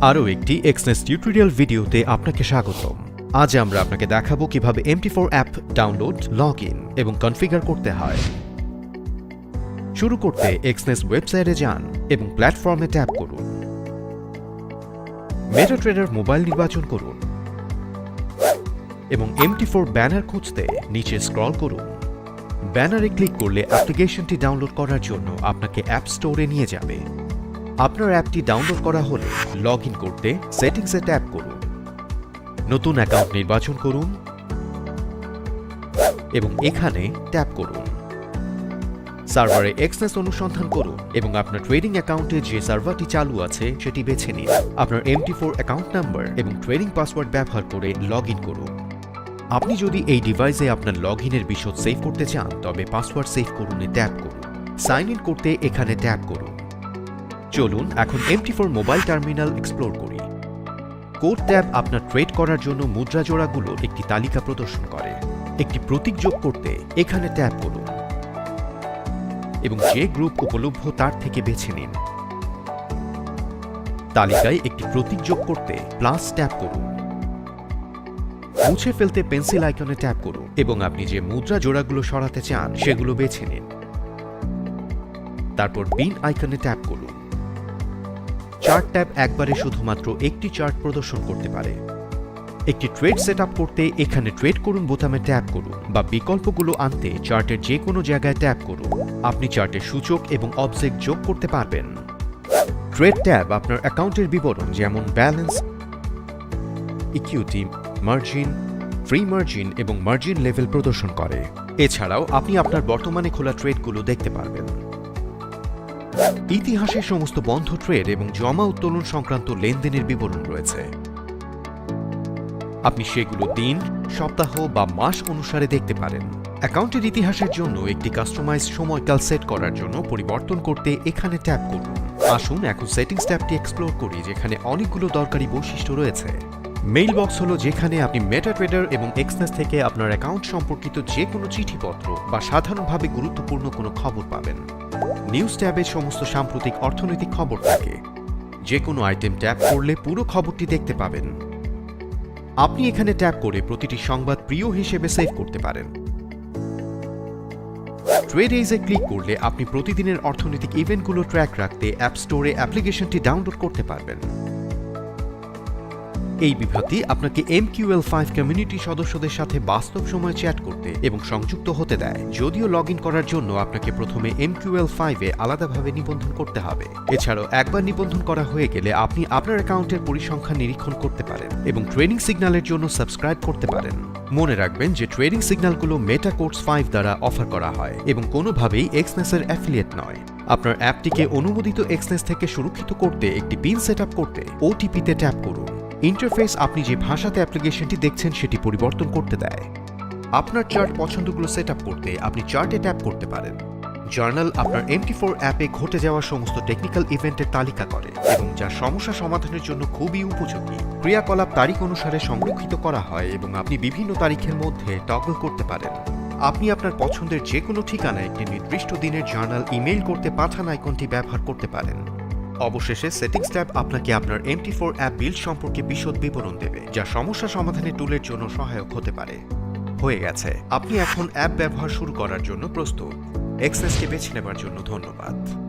আরও একটি Exness tutorial ভিডিওতে আপনাকে স্বাগতম। আজ আমরা আপনাকে দেখাবো কীভাবে MT four app download log in এবং কনফিগার করতে হয়। শুরু করতে এক্সনেস ওয়েবসাইটে যান এবং প্ল্যাটফর্মে ট্যাপ করুন। মেটা ট্রেডার মোবাইল নির্বাচন করুন এবং এমটি ফোর ব্যানার খুঁজতে নিচে স্ক্রল করুন। ব্যানারে ক্লিক করলে অ্যাপ্লিকেশনটি ডাউনলোড করার জন্য আপনাকে অ্যাপ স্টোরে নিয়ে যাবে। আপনার অ্যাপটি ডাউনলোড করা হলে লগ করতে সেটিংসে ট্যাপ করুন। নতুন অ্যাকাউন্ট নির্বাচন করুন এবং এখানে ট্যাপ করুন। সার্ভারে এক্সনেস অনুসন্ধান করুন এবং আপনার ট্রেডিং অ্যাকাউন্টে যে সার্ভারটি চালু আছে সেটি বেছে নিন। আপনার এমটি ফোর অ্যাকাউন্ট নাম্বার এবং ট্রেডিং পাসওয়ার্ড ব্যবহার করে লগ ইন করুন। আপনি যদি এই ডিভাইসে আপনার লগ ইনের বিশদ সেভ করতে চান, তবে পাসওয়ার্ড সেভ করুনে ট্যাপ করুন। সাইন ইন করতে এখানে ট্যাপ করুন। চলুন এখন MT four mobile terminal explore করি। কোড ট্যাব আপনার ট্রেড করার জন্য মুদ্রা জোড়াগুলোর একটি তালিকা প্রদর্শন করে। একটি প্রতীক যোগ করতে এখানে ট্যাপ করুন। এবং যে গ্রুপ উপলভ্য তার থেকে বেছে নিন। তালিকায় একটি প্রতীক যোগ করতে প্লাস ট্যাপ করুন। মুছে ফেলতে পেন্সিল আইকনে ট্যাপ করুন এবং আপনি যে মুদ্রা জোড়াগুলো সরাতে চান সেগুলো বেছে নিন। তারপর বিন আইকনে ট্যাপ করুন। চার্ট ট্যাব একবারে শুধুমাত্র একটি চার্ট প্রদর্শন করতে পারে। একটি ট্রেড সেট করতে এখানে ট্রেড করুন বোতামে ট্যাপ করুন বা বিকল্পগুলো আনতে চার্টের যে কোনো জায়গায় ট্যাপ করুন। আপনি চার্টের সূচক এবং অবজেক্ট যোগ করতে পারবেন। ট্রেড ট্যাব আপনার অ্যাকাউন্টের বিবরণ যেমন balance, equity, margin, free margin এবং মার্জিন লেভেল প্রদর্শন করে। এছাড়াও আপনি আপনার বর্তমানে খোলা ট্রেডগুলো দেখতে পারবেন। ইতিহাসে সমস্ত বন্ধ ট্রেড এবং জমা উত্তোলন সংক্রান্ত লেনদেনের বিবরণ রয়েছে। আপনি সেগুলো দিন, সপ্তাহ বা মাস অনুসারে দেখতে পারেন। অ্যাকাউন্টের ইতিহাসের জন্য একটি কাস্টমাইজ সময়কাল সেট করার জন্য পরিবর্তন করতে এখানে ট্যাপ করুন। আসুন, এখন সেটিংস ট্যাবটি এক্সপ্লোর করি, যেখানে অনেকগুলো দরকারি বৈশিষ্ট্য রয়েছে। মেইল বক্স হলো যেখানে আপনি মেটা ট্রেডার এবং এক্সনেস থেকে আপনার অ্যাকাউন্ট সম্পর্কিত যে কোনো চিঠিপত্র বা সাধারণভাবে গুরুত্বপূর্ণ কোনো খবর পাবেন। নিউজ ট্যাবে সমস্ত সাম্প্রতিক অর্থনৈতিক খবর থাকে। যে কোনো আইটেম ট্যাপ করলে পুরো খবরটি দেখতে পাবেন। আপনি এখানে ট্যাপ করে প্রতিটি সংবাদ প্রিয় হিসেবে সেভ করতে পারেন। ট্রেড এইজে ক্লিক করলে আপনি প্রতিদিনের অর্থনৈতিক ইভেন্টগুলো ট্র্যাক রাখতে অ্যাপ স্টোরে অ্যাপ্লিকেশনটি ডাউনলোড করতে পারবেন। এই বিভাগটি আপনাকে MQL5 ফাইভ কমিউনিটি সদস্যদের সাথে বাস্তব সময়ে চ্যাট করতে এবং সংযুক্ত হতে দেয়। যদিও লগ করার জন্য আপনাকে প্রথমে MQL5 ফাইভে আলাদাভাবে নিবন্ধন করতে হবে। এছাড়াও একবার নিবন্ধন করা হয়ে গেলে আপনি আপনার অ্যাকাউন্টের পরিসংখ্যান নিরীক্ষণ করতে পারেন এবং ট্রেনিং সিগন্যালের জন্য সাবস্ক্রাইব করতে পারেন। মনে রাখবেন যে ট্রেডিং সিগন্যালগুলো মেটা কোর্স ফাইভ দ্বারা অফার করা হয় এবং কোনোভাবেই এক্সনেসের অ্যাফিলিয়েট নয়। আপনার অ্যাপটিকে অনুমোদিত এক্সনেস থেকে সুরক্ষিত করতে একটি পিন সেট করতে ওটিপিতে ট্যাপ করুন। ইন্টারফেস আপনি যে ভাষাতে অ্যাপ্লিকেশনটি দেখছেন সেটি পরিবর্তন করতে দেয়। আপনার চার্ট পছন্দগুলো সেট করতে আপনি চার্টে ট্যাপ করতে পারেন। জার্নাল আপনার এমটি ফোর অ্যাপে ঘটে যাওয়া সমস্ত টেকনিক্যাল ইভেন্টের তালিকা করে এবং যা সমস্যা সমাধানের জন্য খুবই উপযোগী। ক্রিয়াকলাপ তারিখ অনুসারে সংরক্ষিত করা হয় এবং আপনি বিভিন্ন তারিখের মধ্যে টগল করতে পারেন। আপনি আপনার পছন্দের যে কোনো ঠিকানায় একটি নির্দিষ্ট দিনের জার্নাল ইমেইল করতে পাঠান আইকনটি ব্যবহার করতে পারেন। অবশেষে সেটিংস ট্যাব আপনাকে আপনার এমটি ফোর অ্যাপ বিল্ড সম্পর্কে বিশদ বিবরণ দেবে, যা সমস্যা সমাধানের টুলের জন্য সহায়ক হতে পারে। হয়ে গেছে। আপনি এখন অ্যাপ ব্যবহার শুরু করার জন্য প্রস্তুত। এক্সেসকে বেছে নেবার জন্য ধন্যবাদ।